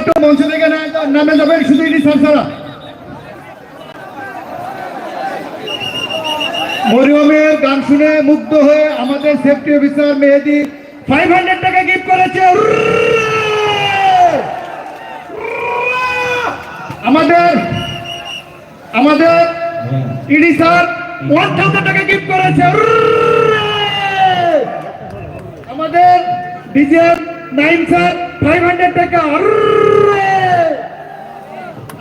একটু মঞ্চ থেকে নামে যাবেন শুধু ইনি স্যার মরিয়মের গান শুনে মুগ্ধ হয়ে আমাদের safety officer Mehedi five hundred টাকা গিফট করেছে। আমাদের আমাদের ইডি স্যার ওয়ান থাউজেন্ড টাকা গিফট করেছে। আমাদের DJ nine sir five hundred টাকা।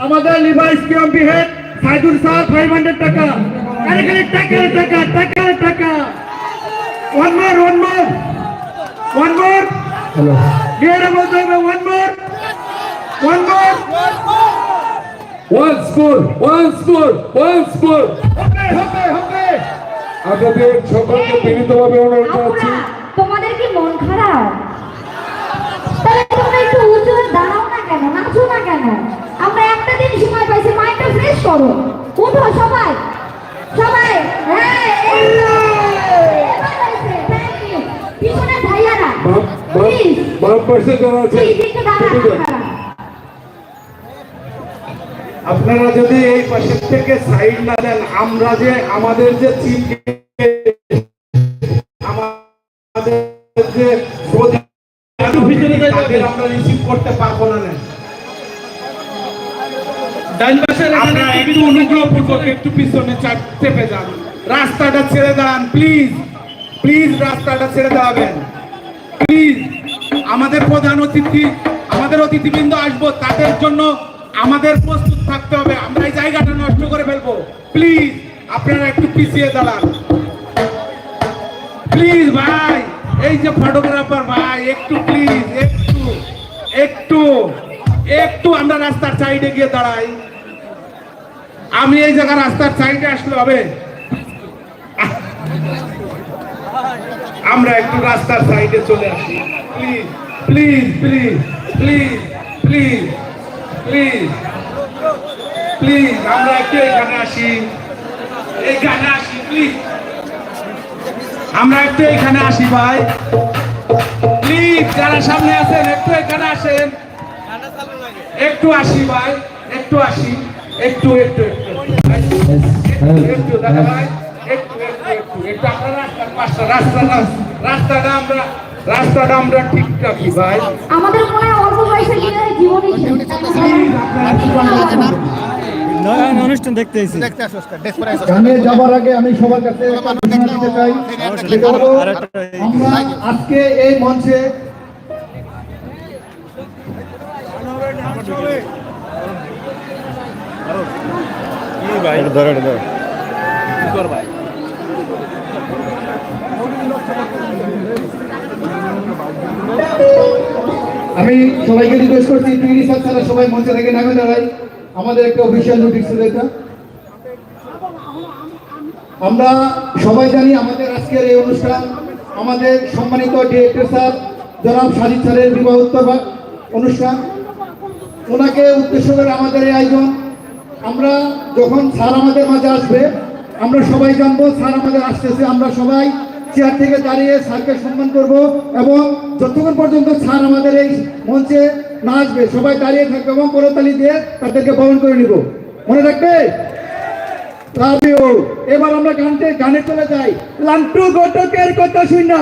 আমাদের Levi's কিএমপি head Saidul sir five hundred টাকা। আরে খালি টাকা টাকা টাকা টাকা। One more one more one more গিয়ে বলতে হবে one more one more Once more, once more, once more. হবে হবে হবে আপনাদের সকলকে বিনীতভাবে অনুরোধ আপুরা, তোমাদের কি মন খারাপ তাহলে তোমরা একটু উঁচু হয়ে দাঁড়াও না কেন নাচো না কেন আমরা একটা দিন সময় পাইছি মাইন্ডটা ফ্রেশ করো উঠো সবাই সবাই হ্যাঁ এই তো। এবার হয়েছে, thank you। পিছনে ভাইয়ারা বাম বাম প্লিজ আছে। আপনারা। যদি এই পাশের থেকে সাইড না দেন আমরা যে আমাদের যে চিফ আমাদের আমরা রিসিভ করতে পারব না। আপনারা একটু অনুগ্রহপূর্বক একটু পিছনে চেপে যান। রাস্তাটা ছেড়ে দাঁড়ান প্লিজ প্লিজ রাস্তাটা ছেড়ে দাঁড়াবেন। প্লিজ আমাদের প্রধান অতিথি, আমাদের অতিথিবৃন্দ আসব, তাদের জন্য আমাদের প্রস্তুত থাকতে হবে। আমরা এই জায়গাটা নষ্ট করে ফেলব। প্লিজ আপনারা একটু পিছিয়ে দাঁড়ান। প্লিজ ভাই, এই যে ফটোগ্রাফার ভাই, একটু প্লিজ একটু একটু একটু আমরা রাস্তার সাইডে গিয়ে দাঁড়াই। আমি এই জায়গা রাস্তার সাইডে আসলে হবে। আমরা একটু রাস্তার সাইডে চলে আসি। Please please please please please please please আমরা একটু এখানে আসি। এখানে আসি প্লিজ আমরা একটু এখানে আসি ভাই। প্লিজ যারা সামনে আছেন একটু এখানে আসেন। একটু আসি ভাই। একটু আসি। একটু একটু একটু। একটু, দাদা ভাই। একটু একটু আমরা রাস্তার পাশটা রাস্তাটা রাস্তাটা আমরা রাস্তাটা আমরা ঠিক রাখি ভাই। আমাদের মনে হয় অল্প বয়সে গিয়ে অনুষ্ঠান দেখতে এসেছি গানে যাবার আগে আমি সবার কাছে একটা দিতে চাই। আমরা আজকে এই মঞ্চে ধরে ধরে। আমি সবাইকে রিকোয়েস্ট করছি পিডি স্যার ছাড়া সবাই মঞ্চে থেকে নামে দাঁড়াই আমাদের একটা অফিসিয়াল নোটিশ ছিল এটা। আমরা সবাই জানি আমাদের আজকের এই অনুষ্ঠান, আমাদের সম্মানিত ডিরেক্টর স্যার, জনাব সাজিদ স্যারের বিবাহ অনুষ্ঠান। ওনাকে উদ্দেশ্য করে আমাদের এই আয়োজন। আমরা যখন স্যার আমাদের মাঝে আসবে, আমরা সবাই জানব, স্যার আমাদের আসতেছে, আমরা সবাই চেয়ার থেকে দাঁড়িয়ে স্যারকে সম্মান করব এবং যতক্ষণ পর্যন্ত স্যার আমাদের এই মঞ্চে না আসবে, সবাই দাঁড়িয়ে থাকবে এবং করতালি দিয়ে তাদেরকে বহন করে নিব। মনে রাখবে? এবার আমরা গানতে গানে চলে যাই। লান্টু ঘটকের কথা শুই না।